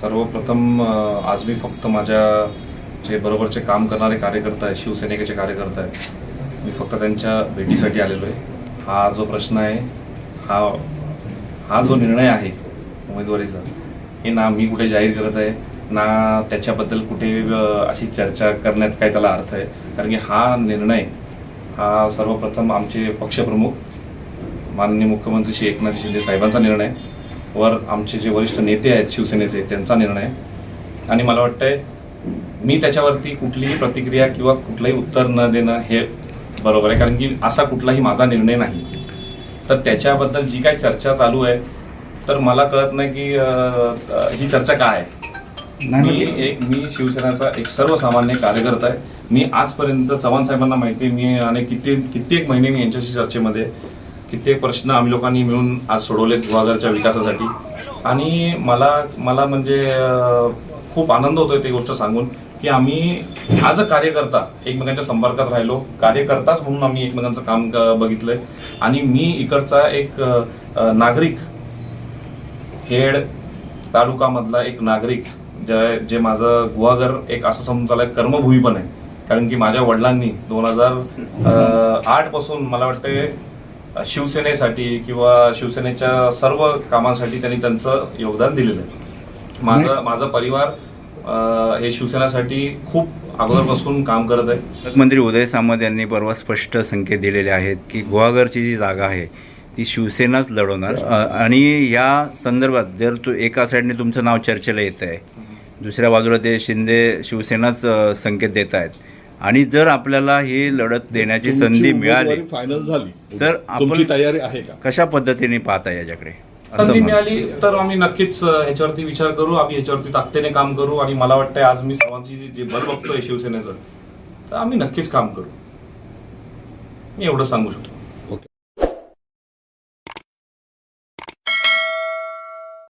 सर्वप्रथम आज मी फक्त माझ्या जे बरोबरचे काम करणारे कार्यकर्ता आहे शिवसैनिकाचे कार्यकर्ता आहेत मी फक्त त्यांच्या भेटीसाठी आलेलो आहे. हा जो प्रश्न आहे हा हा जो निर्णय आहे उमेदवारीचा हे ना मी कुठे जाहीर करत आहे ना त्याच्याबद्दल कुठे अशी चर्चा करण्यात काय त्याला अर्थ आहे. कारण की हा निर्णय हा सर्वप्रथम आमचे पक्षप्रमुख माननीय मुख्यमंत्री श्री एकनाथ शिंदे साहेबांचा निर्णय वर आमचे जे वरिष्ठ नेते आहेत शिवसेनेचे त्यांचा निर्णय. आणि मला वाटतंय मी त्याच्यावरती कुठलीही प्रतिक्रिया किंवा कुठलंही उत्तर न देणं हे बरोबर आहे. कारण की असा कुठलाही माझा निर्णय नाही. तर त्याच्याबद्दल जी काही चर्चा चालू आहे तर मला कळत नाही की ही चर्चा काय आहे. नाही मी एक मी शिवसेनाचा एक सर्वसामान्य कार्यकर्ता आहे. मी आजपर्यंत चव्हाण साहेबांना माहिती आहे, मी आणि कित्येक कित्येक महिने मी यांच्याशी चर्चेमध्ये. कित्येक प्रश्न आम्ही लोकांनी मिळून आज सोडवलेत गुहागरच्या विकासासाठी. आणि मला मला म्हणजे खूप आनंद होतोय ती गोष्ट सांगून की आम्ही आज कार्यकर्ता एकमेकांच्या संपर्कात राहिलो कार्यकर्ताच म्हणून आम्ही एकमेकांचं काम बघितलंय. आणि मी इकडचा एक नागरिक खेड तालुकामधला एक नागरिक जे जे माझं गुहागर एक असं समजून चाललंय कर्मभूमी पण आहे. कारण की माझ्या वडिलांनी दोन हजार आठपासून मला वाटते शिवसेनेसाठी किंवा शिवसेनेच्या सर्व कामांसाठी त्यांनी त्यांचं योगदान दिलेलं आहे. माझं माझा परिवार हे शिवसेनेसाठी खूप अगोदरपासून काम करत आहे. पालकमंत्री उदय सामंत यांनी परवा स्पष्ट संकेत दिलेले आहेत की गुहागरची जी जागा आहे ती शिवसेनाच लढवणार. आणि या संदर्भात जर तू एका साईडने तुमचं नाव चर्चेला येत आहे दुसऱ्या बाजूला ते शिंदे शिवसेनाच संकेत देत आहेत. आणि जर आपल्याला ही लढत देण्याची संधी मिळाली फायनल झाली. तर आपण- तुमची तयारी आहे का? कशा पद्धतीने पाहता याच्याकडे? संधी. मिळाली तर आम्ही नक्कीच ह्याच्यावरती विचार करू. आम्ही ह्याच्यावरती ताकदीने काम करू आणि मला वाटतंय आज मी सर्वांची जी- जे बल बघतोय शिवसेनेचं तर आम्ही नक्कीच काम करू. मी एवढं सांगू शकतो.